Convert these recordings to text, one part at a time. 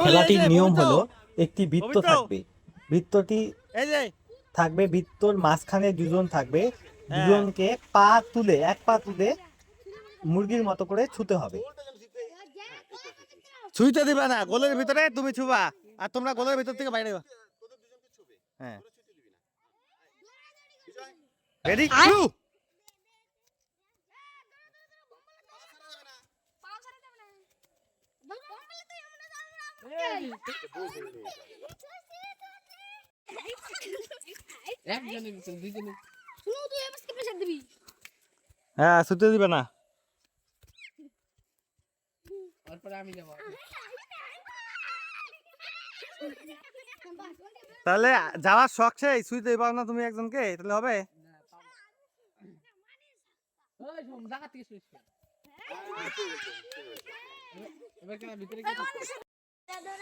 খেলাটির নিয়ম হলো একটি বৃত্ত থাকবে। বৃত্তটি থাকবে বৃত্তর মাঝখানে দুজন থাকবে। হ্যাঁ। দুজনকে পা তুলে এক পা তুলে মুরগির মতো করে ছুতে হবে। ছুঁইতে দিবা না গোলের ভিতরে তুমি ছুবা। আর তোমরা গোলের ভিতর থেকে বাইরে হ্যাঁ। রেডি হ্যাঁ ছুঁতে দিবে না। তাহলে যাওয়ার শখ সেই ছুঁতে পাও না তুমি একজনকে তাহলে হবে?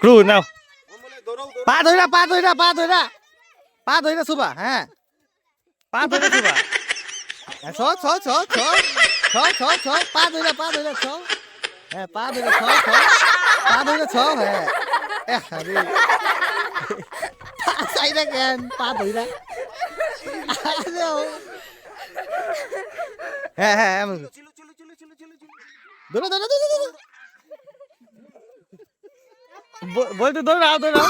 ক্রু নাও পা ধইরা পা ধইরা পা ধইরা পা ধইরা সুবা হ্যাঁ পা ধইরা সুবা ছ ছ ছ ছ ছ ছ ছ পা ধইরা পা ধইরা ছ হ্যাঁ পা ধইরা ছ ছ পা ধইরা ছ হ্যাঁ এ আরে পা চাইরা কেন পা ধইরা আরে ও। হ্যাঁ হ্যাঁ এমন ধরো ধরো ধরো ধরো ব- বলতে দৌড়াও দৌড়াও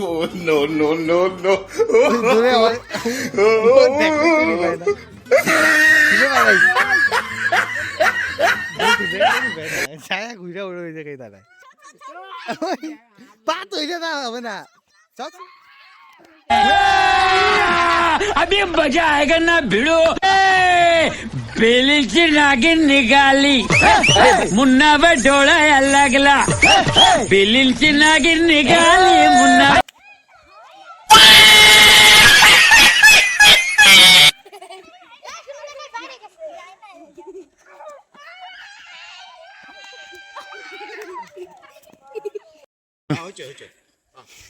Oh, no, no, no, no. দূরে হয় ও দেখো তুমি ভাই না বুঝে পাই নাই ছায়া ঘুরে উড়ে ওই জায়গায় দাঁড়ায় পা তৈরি না হবে না চল চল। अभी मजा आएगा ना भिड़ो పిలిచినాగి నిగాలి. మున్నాబ డోళ ఎల్లగలా. పిలిచినాగి నిగాలి మున్నా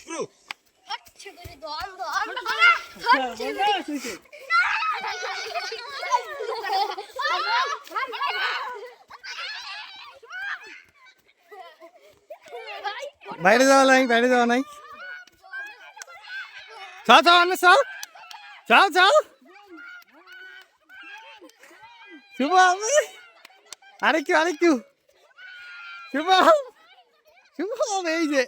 Bro. বাইরে যাওয়া নাই, বাইরে যাওয়া নাই। চাও চাও আনে চাও। চাও চাও। শুভ আমি আরে কেউ আরে কেউ শুভ শুভ এই যে।